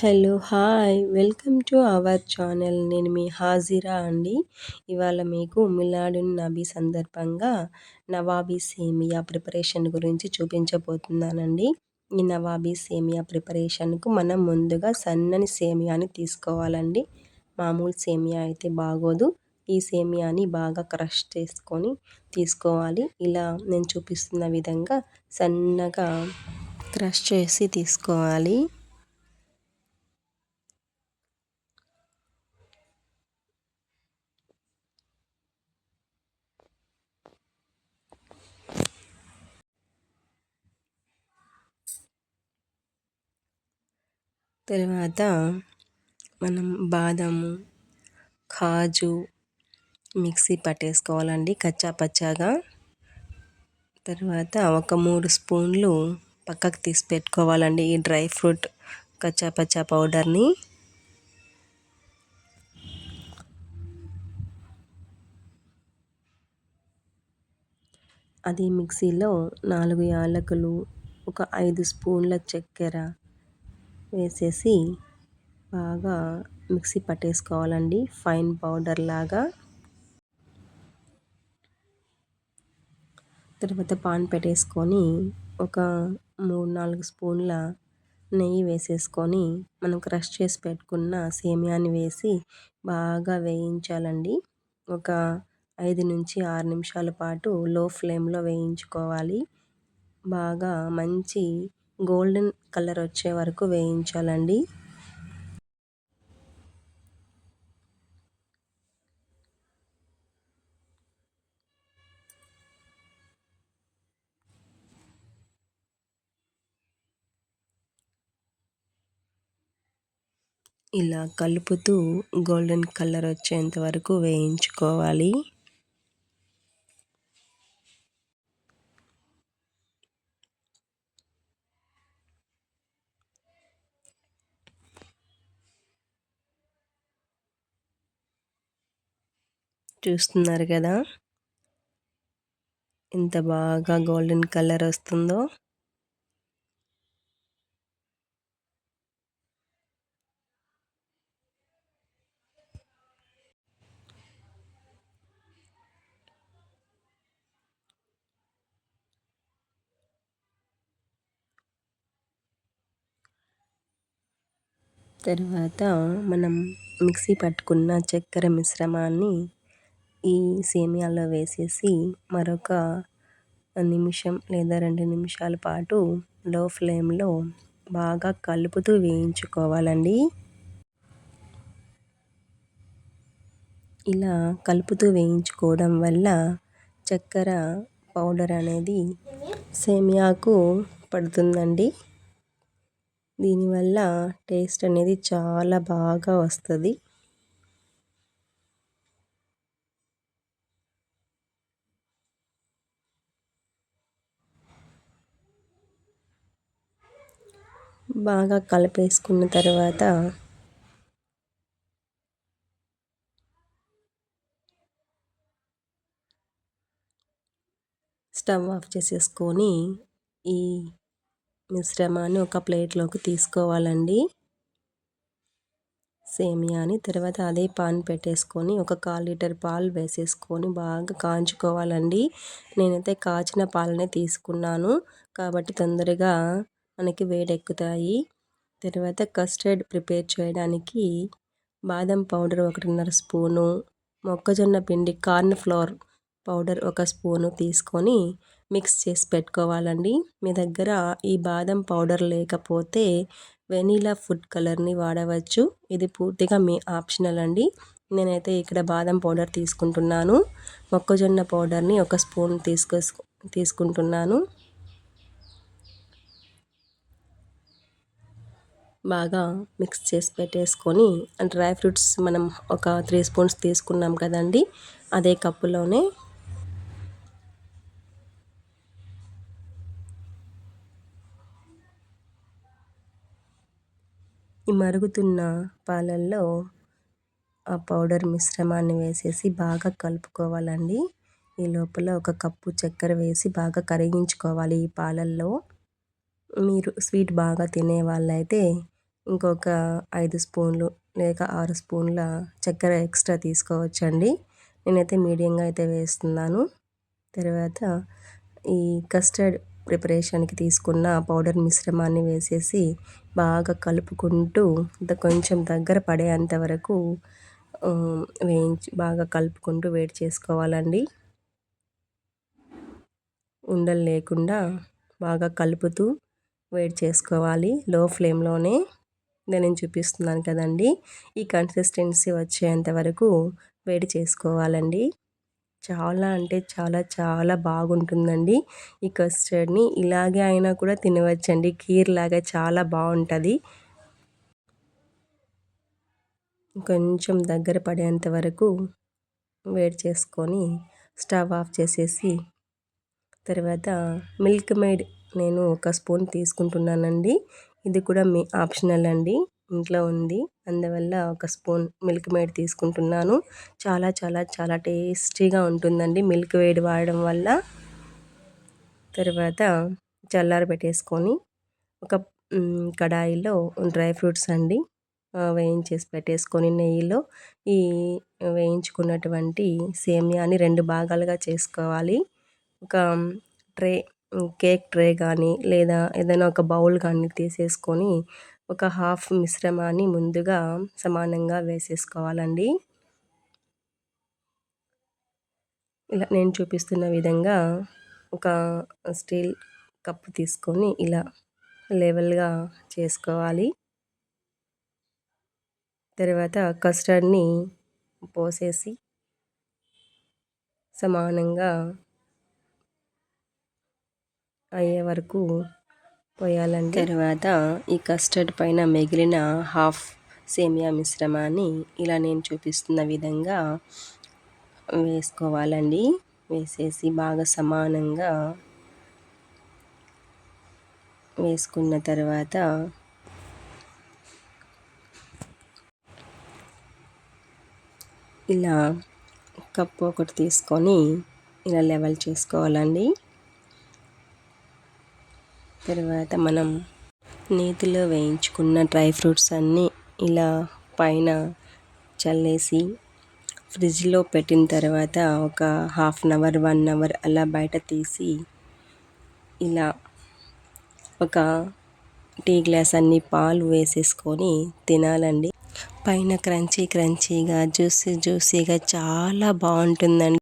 Hello hi. Welcome to our channel. నేను మీ హాజిరా అండి. ఇవాళ మీకు మిలాడున్ నబీ సందర్భంగా నవాబీ సేమియా ప్రిపరేషన్ గురించి చూపించబోతున్నానండి. ఈ నవాబీ సేమియా ప్రిపరేషన్కు మనం ముందుగా సన్నని సేమియాని తీసుకోవాలండి. మామూలు సేమియా అయితే బాగోదు. ఈ సేమియాని బాగా క్రష్ చేసుకొని తీసుకోవాలి. ఇలా నేను చూపిస్తున్న విధంగా సన్నగా క్రష్ చేసి తీసుకోవాలి. తర్వాత మనం బాదము కాజు మిక్సీ పట్టేసుకోవాలండి కచ్చా పచ్చాగా. తర్వాత ఒక మూడు స్పూన్లు పక్కకు తీసి పెట్టుకోవాలండి ఈ డ్రై ఫ్రూట్ కచ్చా పచ్చా పౌడర్ని. అది మిక్సీలో నాలుగు యాలకులు ఒక ఐదు స్పూన్ల చక్కెర వేసేసి బాగా మిక్సీ పట్టేసుకోవాలండి. ఫైన్ పౌడర్ లాగా. తర్వాత పాన్ పెట్టేసుకొని ఒక మూడు నాలుగు స్పూన్ల నెయ్యి వేసేసుకొని మనం క్రష్ చేసి పెట్టుకున్న సేమియాని వేసి బాగా వేయించాలండి. ఒక ఐదు నుంచి ఆరు నిమిషాల పాటు లో ఫ్లేమ్లో వేయించుకోవాలి. బాగా మంచి గోల్డెన్ కలర్ వచ్చే వరకు వేయించాలండి. ఇలా కలుపుతూ గోల్డెన్ కలర్ వచ్చేంత వరకు వేయించుకోవాలి. చూస్తున్నారు కదా. ఎంత బాగా గోల్డెన్ కలర్ వస్తుందో. తర్వాత మనం మిక్సీ పట్టుకున్న చక్కెర మిశ్రమాన్ని ఈ సేమియాలో వేసేసి మరొక నిమిషం లేదా రెండు నిమిషాల పాటు లో ఫ్లేమ్లో బాగా కలుపుతూ వేయించుకోవాలండి. ఇలా కలుపుతూ వేయించుకోవడం వల్ల చక్కెర పౌడర్ అనేది సేమియాకు పడుతుందండి. దీనివల్ల టేస్ట్ అనేది చాలా బాగా వస్తుంది. బాగా కలిపేసుకున్న తర్వాత స్టవ్ ఆఫ్ చేసేసుకొని ఈ మిశ్రమాన్ని ఒక ప్లేట్లోకి తీసుకోవాలండి. సేమియాని తర్వాత అదే పాన్ పెట్టేసుకొని ఒక కాల్ లీటర్ పాలు వేసేసుకొని బాగా కాంచుకోవాలండి. నేనైతే కాచిన పాలనే తీసుకున్నాను. కాబట్టి తొందరగా మనకి వేడెక్కుతాయి. తర్వాత కస్టర్డ్ ప్రిపేర్ చేయడానికి బాదం పౌడర్ ఒకటిన్నర స్పూను మొక్కజొన్న పిండి కార్న్ ఫ్లోర్ పౌడర్ ఒక స్పూను తీసుకొని మిక్స్ చేసి పెట్టుకోవాలండి. మీ దగ్గర ఈ బాదం పౌడర్ లేకపోతే వెనీలా ఫుడ్ కలర్ని వాడవచ్చు. ఇది పూర్తిగా మీ ఆప్షనల్ అండి. నేనైతే ఇక్కడ బాదం పౌడర్ తీసుకుంటున్నాను. మొక్కజొన్న పౌడర్ని ఒక స్పూన్ తీసుకొ తీసుకుంటున్నాను. బాగా మిక్స్ చేసి పెట్టేసుకొని డ్రై ఫ్రూట్స్ మనం ఒక త్రీ స్పూన్స్ తీసుకున్నాం కదండి అదే కప్పులోనే. ఈ మరుగుతున్న పాలల్లో ఆ పౌడర్ మిశ్రమాన్ని వేసేసి బాగా కలుపుకోవాలండి. ఈ లోపల ఒక కప్పు చక్కెర వేసి బాగా కరిగించుకోవాలి ఈ పాలల్లో. మీరు స్వీట్ బాగా తినే వాళ్ళైతే ఇంకొక ఐదు స్పూన్లు లేక ఆరు స్పూన్ల చక్కెర ఎక్స్ట్రా తీసుకోవచ్చండి. నేనైతే మీడియంగా అయితే వేస్తున్నాను. తర్వాత ఈ కస్టర్డ్ ప్రిపరేషన్కి తీసుకున్న పౌడర్ మిశ్రమాన్ని వేసేసి బాగా కలుపుకుంటూ కొంచెం దగ్గర పడేంత వరకు వేయించి బాగా కలుపుకుంటూ వేడి చేసుకోవాలండి. ఉండలు లేకుండా బాగా కలుపుతూ వేడి చేసుకోవాలి. లో ఫ్లేమ్లోనే నేను చూపిస్తున్నాను కదండి. ఈ కన్సిస్టెన్సీ వచ్చేంత వరకు వేడి చేసుకోవాలండి. చాలా అంటే చాలా చాలా బాగుంటుందండి. ఈ కస్టర్డ్ని ఇలాగే అయినా కూడా తినవచ్చండి. కీర్ లాగా చాలా బాగుంటుంది. కొంచెం దగ్గర పడేంత వరకు వేడి చేసుకొని స్టవ్ ఆఫ్ చేసేసి తర్వాత మిల్క్ మేడ్ నేను ఒక స్పూన్ తీసుకుంటున్నానండి. ఇది కూడా మీ ఆప్షనల్ అండి. ఇంట్లో ఉంది. అందువల్ల ఒక స్పూన్ మిల్క్ మేడ్ తీసుకుంటున్నాను. చాలా చాలా చాలా టేస్టీగా ఉంటుందండి మిల్క్ వేడి వాడడం వల్ల. తర్వాత చల్లారి పెట్టేసుకొని ఒక కడాయిలో డ్రై ఫ్రూట్స్ అండి వేయించేసి పెట్టేసుకొని నెయ్యిలో ఈ వేయించుకున్నటువంటి సేమియాని రెండు భాగాలుగా చేసుకోవాలి. ఒక ట్రే కేక్ ట్రే కానీ లేదా ఏదైనా ఒక బౌల్ కానీ తీసేసుకొని ఒక హాఫ్ మిశ్రమాన్ని ముందుగా సమానంగా వేసేసుకోవాలండి. ఇలా నేను చూపిస్తున్న విధంగా ఒక స్టీల్ కప్పు తీసుకొని ఇలా లెవెల్గా చేసుకోవాలి. తర్వాత కస్టర్డ్ని పోసేసి సమానంగా అయ్యే వరకు పోయాలండి. తర్వాత ఈ కస్టర్డ్ పైన మిగిలిన హాఫ్ సేమియా మిశ్రమాన్ని ఇలా నేను చూపిస్తున్న విధంగా వేసుకోవాలండి. వేసేసి బాగా సమానంగా వేసుకున్న తర్వాత ఇలా కప్పు ఒకటి తీసుకొని ఇలా లెవెల్ చేసుకోవాలండి. తర్వాత మనం నేతిలో వేయించుకున్న డ్రై ఫ్రూట్స్ అన్నీ ఇలా పైన చల్లేసి ఫ్రిడ్జ్లో పెట్టిన తర్వాత ఒక half an hour one hour అలా బయట తీసి ఇలా ఒక టీ గ్లాస్ అన్ని పాలు వేసేసుకొని తినాలండి. పైన క్రంచీ క్రంచీగా జ్యూసీ జ్యూసీగా చాలా బాగుంటుందండి.